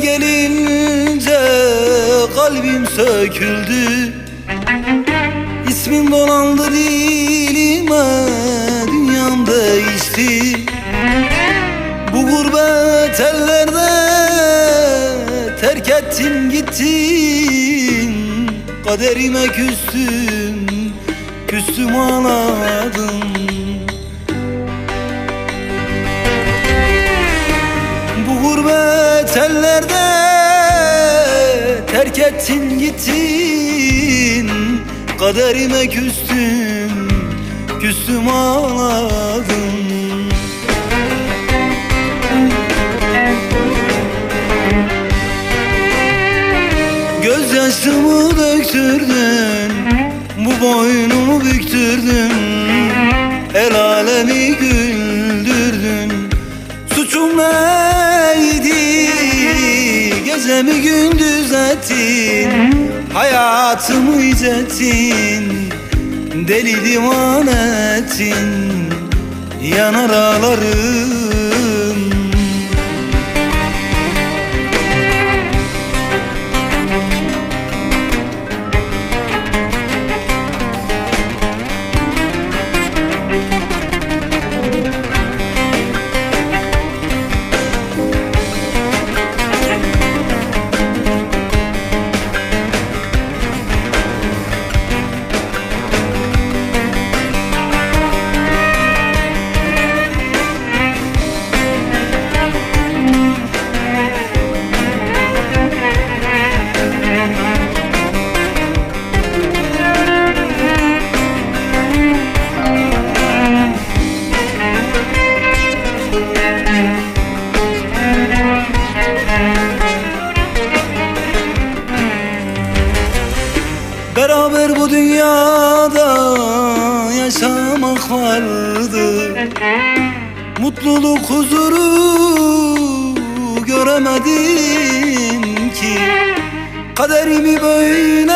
gelince kalbim söküldü. İsmin dolandı dilime dünyam değişti. Bu gurbet ellerde terk ettin gittin Kaderime küstüm, küstüm ağladım gurbet ellerde terk ettin gittin. Kaderime küstüm, küstüm ağladım. Gözyaşımı döktürdün Bu boynumu büktürdün. El alemi güldürdün Gecemi gündüz ettin Hayatımı izlettin Deli divan ettin Yanar ağlarım Beraber bu dünyada yaşamak vardı Mutluluk huzuru göremedim ki. Kaderimi böyle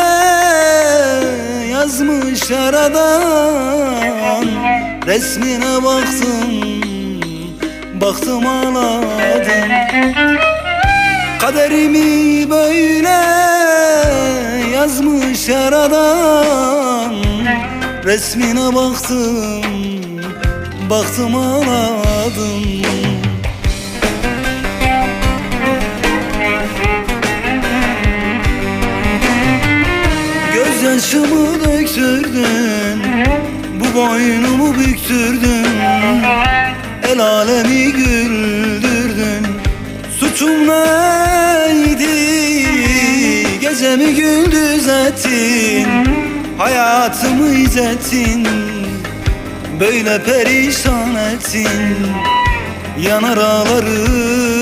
yazmış yaradan Resmine baktım, baktım ağladım. Kaderimi böyle yazmış yaradan Resmine baktım, baktım ağladım Gözyaşımı döktürdün Bu boynumu büktürdün. El alemi güldürdün. Suçum neydi? Gecemi gündüz ettin Hayatımı izlettin Böyle perişan ettin. Yanar ağlarım